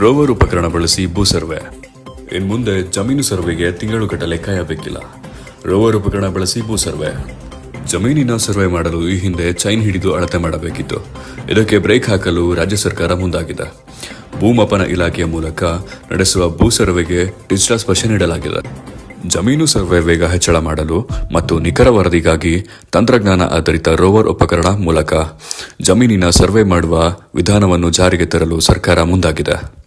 Rover ಉಪಕರಣ ಬಳಸಿ ಭೂ ಸರ್ವೆ. ಇನ್ ಮುಂದೆ ಜಮೀನು ಸರ್ವೆಗೆ ತಿಂಗಳುಗಟ್ಟಲೆ ಕಾಯಬೇಕಿಲ್ಲ. ರೋವರ್ ಉಪಕರಣ ಬಳಸಿ ಭೂ ಸರ್ವೆ. ಜಮೀನಿನ ಸರ್ವೆ ಮಾಡಲು ಈ ಹಿಂದೆ ಚೈನ್ ಹಿಡಿದು ಅಳತೆ ಮಾಡಬೇಕಿತ್ತು. ಇದಕ್ಕೆ ಬ್ರೇಕ್ ಹಾಕಲು ರಾಜ್ಯ ಸರ್ಕಾರ ಮುಂದಾಗಿದೆ. ಭೂಮಾಪನ ಇಲಾಖೆಯ ಮೂಲಕ ನಡೆಸುವ ಭೂ ಸರ್ವೆಗೆ ಡಿಜಿಟಲ್ ಸ್ಪರ್ಶ ನೀಡಲಾಗಿದೆ. ಜಮೀನು ಸರ್ವೆ ವೇಗ ಹೆಚ್ಚಳ ಮಾಡಲು ಮತ್ತು ನಿಖರ ವರದಿಗಾಗಿ ತಂತ್ರಜ್ಞಾನ ಆಧಾರಿತ ರೋವರ್ ಉಪಕರಣ ಮೂಲಕ ಜಮೀನಿನ ಸರ್ವೆ ಮಾಡುವ ವಿಧಾನವನ್ನು ಜಾರಿಗೆ ತರಲು ಸರ್ಕಾರ ಮುಂದಾಗಿದೆ.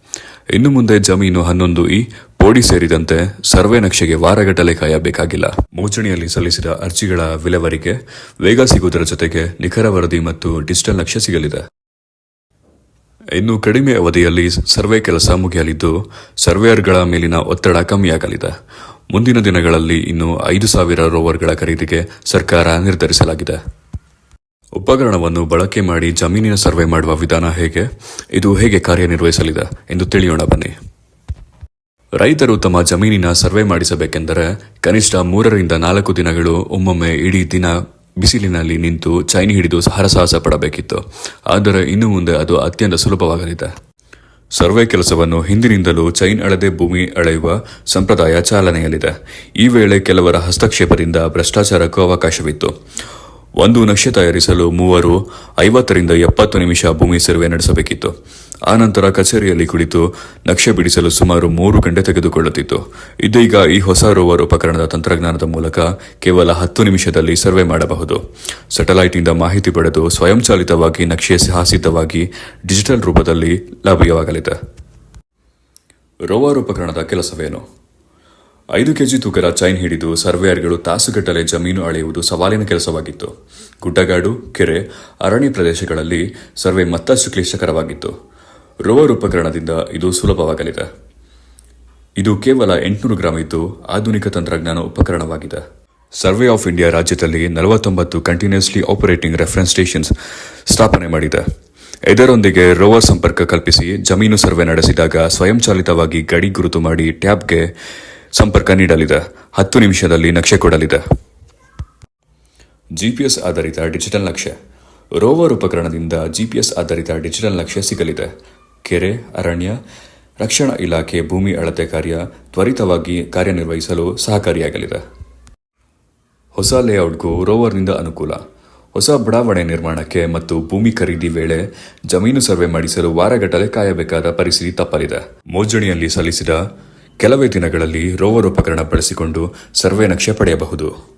ಇನ್ನು ಮುಂದೆ ಜಮೀನು ಹನ್ನೊಂದು ಇ, ಪೋಡಿ ಸೇರಿದಂತೆ ಸರ್ವೆ ನಕ್ಷೆಗೆ ವಾರಗಟ್ಟಲೆ ಕಾಯಬೇಕಾಗಿಲ್ಲ. ಮೋಚಣಿಯಲ್ಲಿ ಸಲ್ಲಿಸಿದ ಅರ್ಜಿಗಳ ವಿಲೇವಾರಿಗೆ ವೇಗ ಸಿಗುವುದರ ಜೊತೆಗೆ ನಿಖರ ವರದಿ ಮತ್ತು ಡಿಜಿಟಲ್ ನಕ್ಷೆ ಸಿಗಲಿದೆ. ಇನ್ನು ಕಡಿಮೆ ಅವಧಿಯಲ್ಲಿ ಸರ್ವೆ ಕೆಲಸ ಮುಗಿಯಲಿದ್ದು, ಸರ್ವೇಯರ್ಗಳ ಮೇಲಿನ ಒತ್ತಡ ಕಮ್ಮಿಯಾಗಲಿದೆ. ಮುಂದಿನ ದಿನಗಳಲ್ಲಿ ಇನ್ನು ಐದು ಸಾವಿರ ರೋವರ್ಗಳ ಖರೀದಿಗೆ ಸರ್ಕಾರ ನಿರ್ಧರಿಸಲಾಗಿದೆ. ಉಪಕರಣವನ್ನು ಬಳಕೆ ಮಾಡಿ ಜಮೀನಿನ ಸರ್ವೆ ಮಾಡುವ ವಿಧಾನ ಹೇಗೆ? ಇದು ಹೇಗೆ ಕಾರ್ಯನಿರ್ವಹಿಸಲಿದೆ ಎಂದು ತಿಳಿಯೋಣ ಬನ್ನಿ. ರೈತರು ತಮ್ಮ ಜಮೀನಿನ ಸರ್ವೆ ಮಾಡಿಸಬೇಕೆಂದರೆ ಕನಿಷ್ಠ ಮೂರರಿಂದ ನಾಲ್ಕು ದಿನಗಳು ಒಮ್ಮೊಮ್ಮೆ ಇಡೀ ದಿನ ಬಿಸಿಲಿನಲ್ಲಿ ನಿಂತು ಚೈನ್ ಹಿಡಿದು ಹರಸಾಹಸ ಪಡಬೇಕಿತ್ತು. ಆದರೆ ಇನ್ನು ಮುಂದೆ ಅದು ಅತ್ಯಂತ ಸುಲಭವಾಗಲಿದೆ. ಸರ್ವೆ ಕೆಲಸವನ್ನು ಹಿಂದಿನಿಂದಲೂ ಚೈನ್ ಅಳದೆ ಭೂಮಿ ಅಳೆಯುವ ಸಂಪ್ರದಾಯ ಚಾಲನೆಯಲ್ಲಿದೆ. ಈ ವೇಳೆ ಕೆಲವರ ಹಸ್ತಕ್ಷೇಪದಿಂದ ಭ್ರಷ್ಟಾಚಾರಕ್ಕೂ ಅವಕಾಶವಿತ್ತು. ಒಂದು ನಕ್ಷೆ ತಯಾರಿಸಲು ಮೂವರು ಐವತ್ತರಿಂದ ಎಪ್ಪತ್ತು ನಿಮಿಷ ಭೂಮಿ ಸರ್ವೆ ನಡೆಸಬೇಕಿತ್ತು. ಆನಂತರ ಕಚೇರಿಯಲ್ಲಿ ಕುಳಿತು ನಕ್ಷೆ ಬಿಡಿಸಲು ಸುಮಾರು ಮೂರು ಗಂಟೆ ತೆಗೆದುಕೊಳ್ಳುತ್ತಿತ್ತು. ಇದೀಗ ಈ ಹೊಸ ರೋವರ್ ಉಪಕರಣದ ತಂತ್ರಜ್ಞಾನದ ಮೂಲಕ ಕೇವಲ ಹತ್ತು ನಿಮಿಷದಲ್ಲಿ ಸರ್ವೆ ಮಾಡಬಹುದು. ಸ್ಯಾಟಲೈಟ್ನಿಂದ ಮಾಹಿತಿ ಪಡೆದು ಸ್ವಯಂಚಾಲಿತವಾಗಿ ನಕ್ಷೆ ಹಾಸಿದ್ದವಾಗಿ ಡಿಜಿಟಲ್ ರೂಪದಲ್ಲಿ ಲಭ್ಯವಾಗಲಿದೆ. ರೋವರ್ ಉಪಕರಣದ ಕೆಲಸವೇನು? ಐದು ಕೆಜಿ ತೂಕದ ಚೈನ್ ಹಿಡಿದು ಸರ್ವೇಯರ್ಗಳು ತಾಸುಗಟ್ಟಲೆ ಜಮೀನು ಅಳೆಯುವುದು ಸವಾಲಿನ ಕೆಲಸವಾಗಿತ್ತು. ಗುಡ್ಡಗಾಡು, ಕೆರೆ, ಅರಣ್ಯ ಪ್ರದೇಶಗಳಲ್ಲಿ ಸರ್ವೆ ಮತ್ತಷ್ಟು ಕ್ಲಿಷ್ಟಕರವಾಗಿತ್ತು. ರೋವರ್ ಉಪಕರಣದಿಂದ ಇದು ಸುಲಭವಾಗಲಿದೆ. ಇದು ಕೇವಲ ಎಂಟುನೂರು ಗ್ರಾಂ ಇದ್ದು ಆಧುನಿಕ ತಂತ್ರಜ್ಞಾನ ಉಪಕರಣವಾಗಿದೆ. ಸರ್ವೆ ಆಫ್ ಇಂಡಿಯಾ ರಾಜ್ಯದಲ್ಲಿ ನಲವತ್ತೊಂಬತ್ತು ಕಂಟಿನ್ಯೂಸ್ಲಿ ಆಪರೇಟಿಂಗ್ ರೆಫರೆನ್ಸ್ ಸ್ಟೇಷನ್ಸ್ ಸ್ಥಾಪನೆ ಮಾಡಿದೆ. ಇದರೊಂದಿಗೆ ರೋವರ್ ಸಂಪರ್ಕ ಕಲ್ಪಿಸಿ ಜಮೀನು ಸರ್ವೆ ನಡೆಸಿದಾಗ ಸ್ವಯಂಚಾಲಿತವಾಗಿ ಗಡಿ ಗುರುತು ಮಾಡಿ ಟ್ಯಾಬ್ಗೆ ಸಂಪರ್ಕ ನೀಡಲಿದೆ. ಹತ್ತು ನಿಮಿಷದಲ್ಲಿ ನಕ್ಷೆ ಕೊಡಲಿದೆ. ಜಿಪಿಎಸ್ ಆಧಾರಿತ ಡಿಜಿಟಲ್ ನಕ್ಷೆ. ರೋವರ್ ಉಪಕರಣದಿಂದ ಜಿಪಿಎಸ್ ಆಧಾರಿತ ಡಿಜಿಟಲ್ ನಕ್ಷೆ ಸಿಗಲಿದೆ. ಕೆರೆ, ಅರಣ್ಯ, ರಕ್ಷಣಾ ಇಲಾಖೆ ಭೂಮಿ ಅಳತೆ ಕಾರ್ಯ ತ್ವರಿತವಾಗಿ ಕಾರ್ಯನಿರ್ವಹಿಸಲು ಸಹಕಾರಿಯಾಗಲಿದೆ. ಹೊಸ ಲೇಔಟ್ಗೂ ರೋವರ್ನಿಂದ ಅನುಕೂಲ. ಹೊಸ ಬಡಾವಣೆ ನಿರ್ಮಾಣಕ್ಕೆ ಮತ್ತು ಭೂಮಿ ಖರೀದಿ ವೇಳೆ ಜಮೀನು ಸರ್ವೆ ಮಾಡಿಸಲು ವಾರಗಟ್ಟಲೆ ಕಾಯಬೇಕಾದ ಪರಿಸ್ಥಿತಿ ತಪ್ಪಲಿದೆ. ಮೋಜಣಿಯಲ್ಲಿ ಸಲ್ಲಿಸಿದ ಕೆಲವೇ ದಿನಗಳಲ್ಲಿ ರೋವರ್ ಉಪಕರಣ ಬಳಸಿಕೊಂಡು ಸರ್ವೆ ನಕ್ಷೆ ಪಡೆಯಬಹುದು.